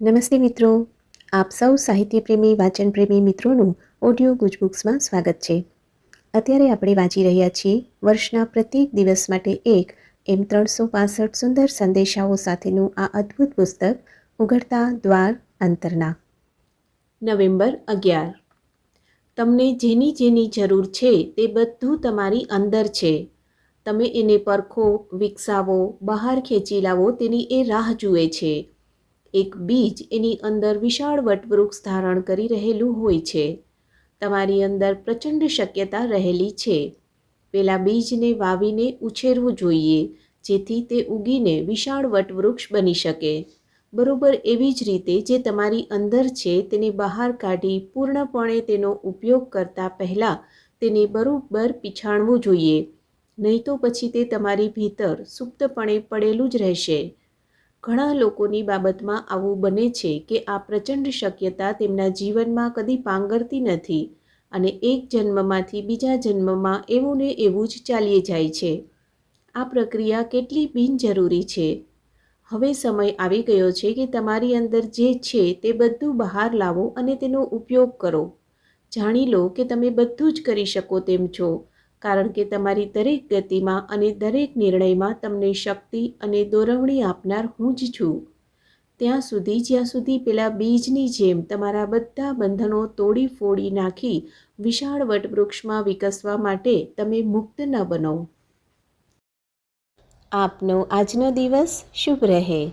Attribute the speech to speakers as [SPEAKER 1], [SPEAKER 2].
[SPEAKER 1] નમસ્તે મિત્રો. આપ સૌ સાહિત્યપ્રેમી, વાચનપ્રેમી મિત્રોનું ઓડિયો ગુજબુક્સમાં સ્વાગત છે. અત્યારે આપણે વાંચી રહ્યા છીએ વર્ષના પ્રત્યેક દિવસ માટે એક એમ ત્રણસો પાસઠ સુંદર સંદેશાઓ સાથેનું આ અદ્ભુત પુસ્તક, ઉઘડતા દ્વાર અંતરના. નવેમ્બર અગિયાર. તમને જેની જેની જરૂર છે તે બધું તમારી અંદર છે. તમે એને પરખો, વિકસાવો, બહાર ખેંચી લાવો તેની એ રાહ જુએ છે. એક બીજ એની અંદર વિશાળ વટવૃક્ષ ધારણ કરી રહેલું હોય છે. તમારી અંદર પ્રચંડ શક્યતા રહેલી છે. પેલા બીજને વાવીને ઉછેરવું જોઈએ, જેથી તે ઉગીને વિશાળ વટવૃક્ષ બની શકે. બરોબર એવી જ રીતે જે તમારી અંદર છે તેને બહાર કાઢી પૂર્ણપણે તેનો ઉપયોગ કરતાં પહેલાં તેને બરોબર પીછાણવું જોઈએ. નહીં તો પછી તે તમારી ભીતર સુપ્તપણે પડેલું જ રહેશે. ઘણા લોકોની બાબતમાં આવું બને છે કે આ પ્રચંડ શક્યતા તેમના જીવનમાં કદી પાંગરતી નથી અને એક જન્મમાંથી બીજા જન્મમાં એવું ને એવું જ ચાલી જાય છે. આ પ્રક્રિયા કેટલી બિનજરૂરી છે? હવે સમય આવી ગયો છે કે તમારી અંદર જે છે તે બધું બહાર લાવો અને તેનો ઉપયોગ કરો. જાણી લો કે તમે બધું જ કરી શકો તેમ છો. કારણ કે તમારી દરેક ગતિમાં અને દરેક નિર્ણયમાં તમને શક્તિ અને દોરવણી આપનાર હું જ છું. ત્યાં સુધી, જ્યાં સુધી પેલા બીજની જેમ તમારા બધા બંધનો તોડી ફોડી નાખી વિશાળ વટવૃક્ષમાં વિકસવા માટે તમે મુક્ત ન બનો. આપનો આજનો દિવસ શુભ રહે.